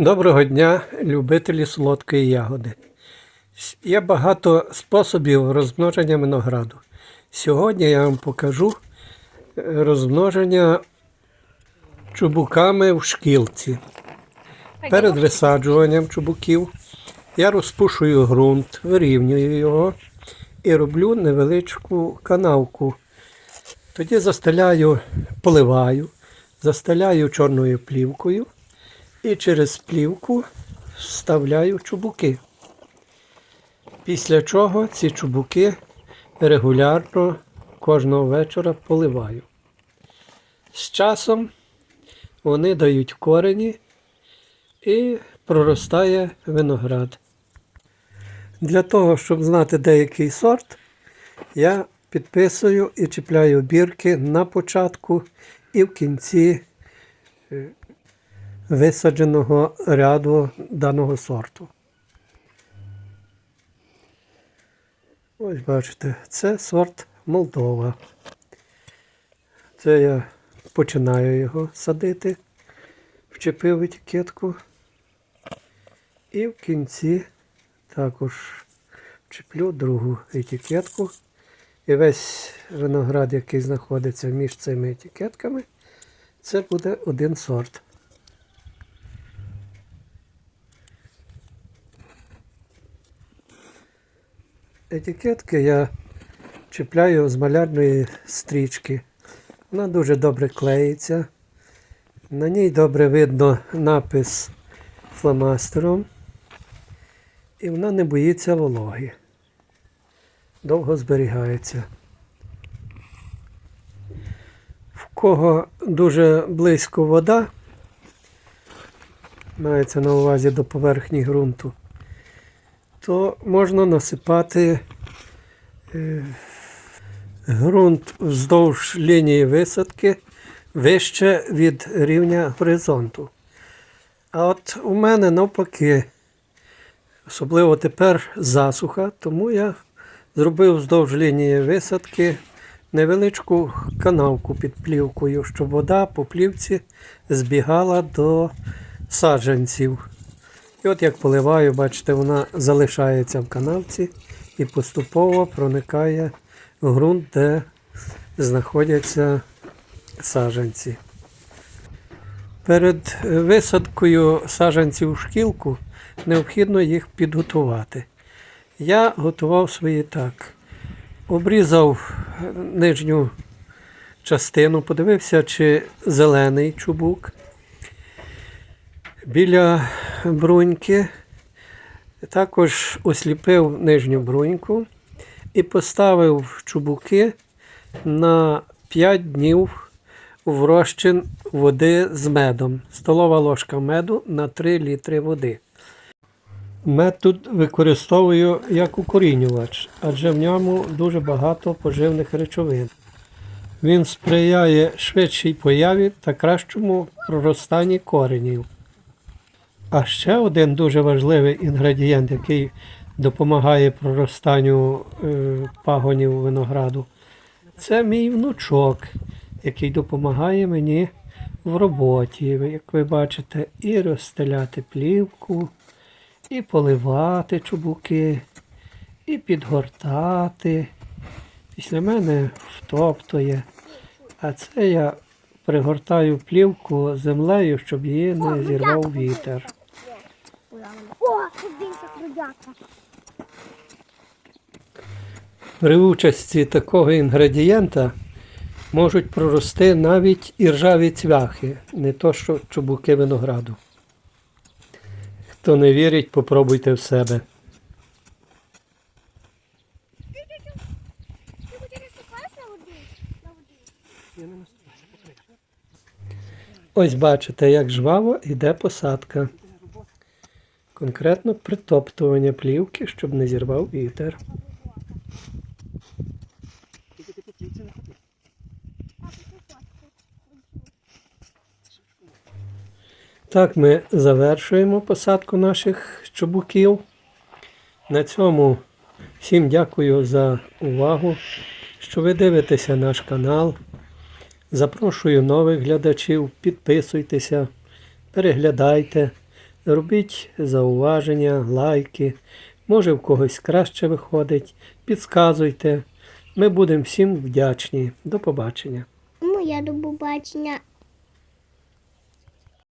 Доброго дня, любителі солодкої ягоди. Є багато способів розмноження винограду. Сьогодні я вам покажу е, розмноження чубуками в шкілці. Перед висаджуванням чубуків я розпушую ґрунт, вирівнюю його і роблю невеличку канавку. Тоді застеляю, поливаю, застеляю чорною плівкою і через плівку вставляю чубуки. Після чого ці чубуки регулярно кожного вечора поливаю. З часом вони дають корені і проростає виноград. Для того, щоб знати деякий сорт, я підписую і чіпляю бірки на початку і в кінці висадженого ряду даного сорту. Ось бачите, це сорт Молдова. Це я починаю його садити, вчепив етикетку. І в кінці також вчеплю другу етикетку. І весь виноград, який знаходиться між цими етикетками, це буде один сорт. Етикетки я чіпляю з малярної стрічки. Вона дуже добре клеїться. На ній добре видно напис фломастером. І вона не боїться вологи. Довго зберігається. В кого дуже близько вода, мається на увазі до поверхні ґрунту, то можна насипати е, ґрунт вздовж лінії висадки вище від рівня горизонту. А от у мене навпаки, особливо тепер засуха, тому я зробив вздовж лінії висадки невеличку канавку під плівкою, щоб вода по плівці збігала до саджанців. І от як поливаю, бачите, вона залишається в канавці і поступово проникає в ґрунт, де знаходяться саджанці. Перед висадкою саджанців у шкілку необхідно їх підготувати. Я готував свої так. Обрізав нижню частину, подивився, чи зелений чубук. Біля бруньки також осліпив нижню бруньку і поставив чубуки на 5 днів в розчин води з медом. Столова ложка меду на 3 літри води. Мед тут використовую як укорінювач, адже в ньому дуже багато поживних речовин. Він сприяє швидшій появі та кращому проростанні коренів. А ще один дуже важливий інгредієнт, який допомагає проростанню е, пагонів винограду, це мій внучок, який допомагає мені в роботі, як ви бачите, і розстеляти плівку, і поливати чубуки, і підгортати. Після мене втоптує. А це я пригортаю плівку землею, щоб її не зірвав вітер. О, тут більше крудяка. При участі такого інгредієнта можуть прорости навіть і ржаві цвяхи, не то що чубуки винограду. Хто не вірить, попробуйте в себе. Ось бачите, як жваво йде посадка. Конкретно притоптування плівки, щоб не зірвав вітер. Так ми завершуємо посадку наших чубуків. На цьому всім дякую за увагу, що ви дивитеся наш канал. Запрошую нових глядачів, підписуйтеся, переглядайте, Робіть зауваження, лайки. Може, в когось краще виходить. Підказуйте. Ми будемо всім вдячні. До побачення. Ну, я до побачення.